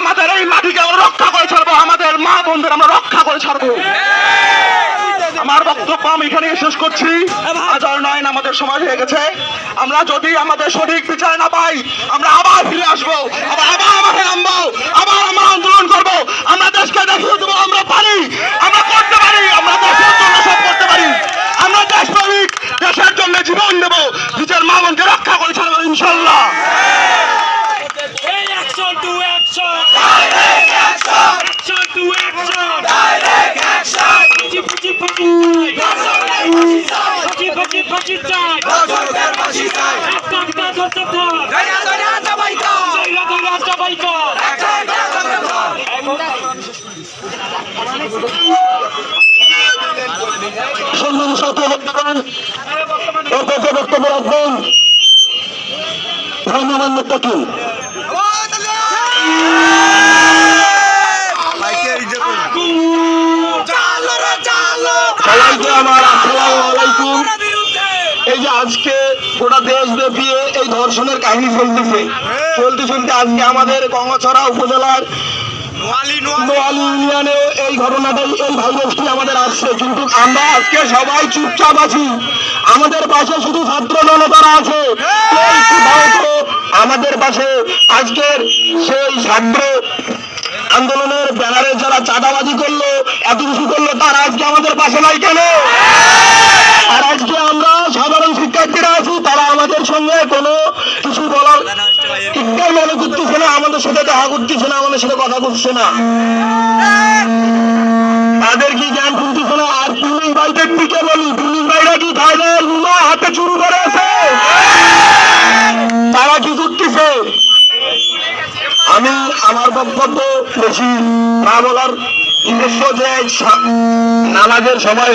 আমাদের এই মাটিকে আমরা রক্ষা করে ছাড়বো, আমাদের মা বোনদের আমরা রক্ষা করে ছাড়বো। আমার বক্তব্য আমি এখানে শেষ করছি। আজ নয় আমাদের সময় হয়ে গেছে। আমরা যদি আমাদের সঠিক বিচার না পাই, আমরা আবার ফিরে আসব, আবার আবার মাঠে নামবো, আবার আমরা আন্দোলন করব। আমরা দেশকে দেখিয়ে দেবো, আমরা পারি, আমরা করতে পারি, আমরা দেশের জন্য সব করতে পারি। আমরা দেশপ্রেমিক, দেশের জন্য জীবন দেবো, নিজের মা বোনকে রক্ষা করে ছাড়বো, ইনশাল্লাহ। বক্তব্য এরপর বক্তব্য রাখবেন ধন্যবাদ মুক্তাকিম সবাইকে আমার আসসালামু আলাইকুম। এই যে আজকে গোটা দেশব্যাপী এই ধর্ষণের কাহিনী চলতেছে। চলতে চলতে আজকে আমাদের গঙ্গাছড়া উপজেলার নোয়ালি ইউনিয়নে এই ঘটনাটাই এই ভাইরাসটি আমাদের আসছে। কিন্তু আমরা আজকে সবাই চুপচাপ আছি। আমাদের পাশে শুধু ছাত্র জনতারা আছে। আমাদের পাশে আজকের সেই ছাত্র আন্দোলনের ব্যানারে যারা চাঁদাবাজি করল এত কিছু করল তারা আজকে আমাদের পাশে নাই কেন আর আজকে আমরা সাধারণ শিক্ষার্থীরা আছি তারা আমাদের সঙ্গে কোনো কিছু বলার ঠিকঠাক মনে করতেছে না, আমাদের সাথে দেখা করতেছে না, আমাদের সাথে কথা করছে না। তাদের কি জ্ঞান শুনতেছে না? আর পুলিশ ভাইদের দিকে বলি, পুলিশ ভাইরা কি থাইল্যান্ড রুমা হাতে চুরি করে আছে তারা কি করতেছে আমি আমার বক্তব্য বেশি না বলার উদ্দেশ্য যে নামাজের সময়